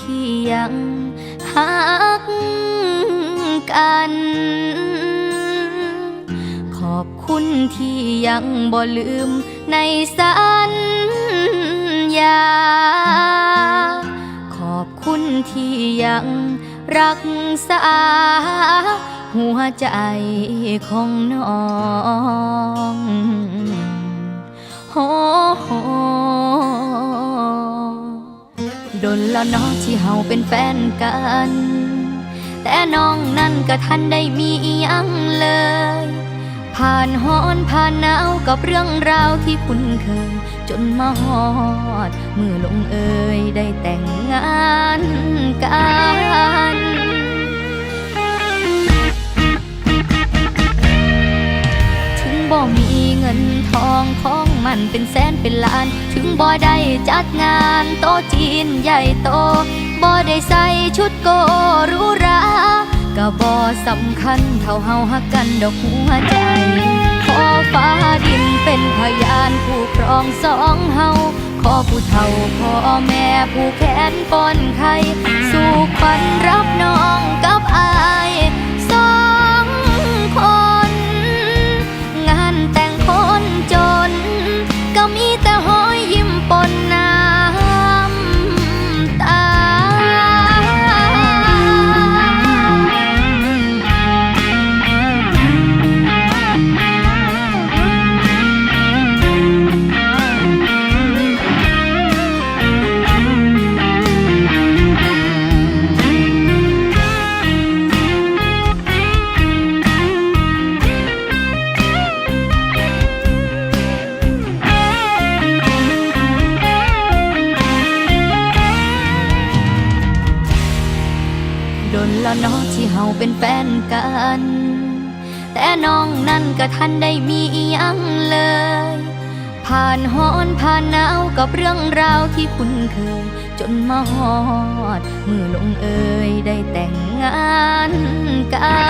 ที่ยังหักกัน ขอบคุณที่ยังบ่ลืมในสัญญา ขอบคุณที่ยังรักษาหัวใจของน้องโอ้ ดนแล้วเน้องที่เฮาเป็นแฟนกัน แต่น้องนั่นก็ทันได้มีอียังเลย ผ่านฮ้อนผ่านหนาวกับเรื่องราวที่คุ้นเคย จนมาฮอดเมื่อลงเอยได้แต่งงานกันถึงบ่มีเงินทองของ มันเป็นแสนเป็นล้าน ถึงบ่ได้จัดงานโตะจีนใหญ่โต บ่ได้ใส่ชุดโกรูหราก็บ่สำคัญเท่าเฮาฮักกันดอกหัวใจขอฟ้าดินเป็นพยานผู้ครองสองเฮาขอผู้เฒ่าพ่อแม่ผู้แขนป้อนไข่สู่ฝันรับ ดนแล้วเน้องที่เฮาเป็นแฟนกัน แต่น้องนั่นก็ทันได้มีอียังเลย ผ่านฮ้อนผ่านหนาวกับเรื่องราวที่คุ้นเคย จนมาฮอด มือลงเอยได้แต่งงานกัน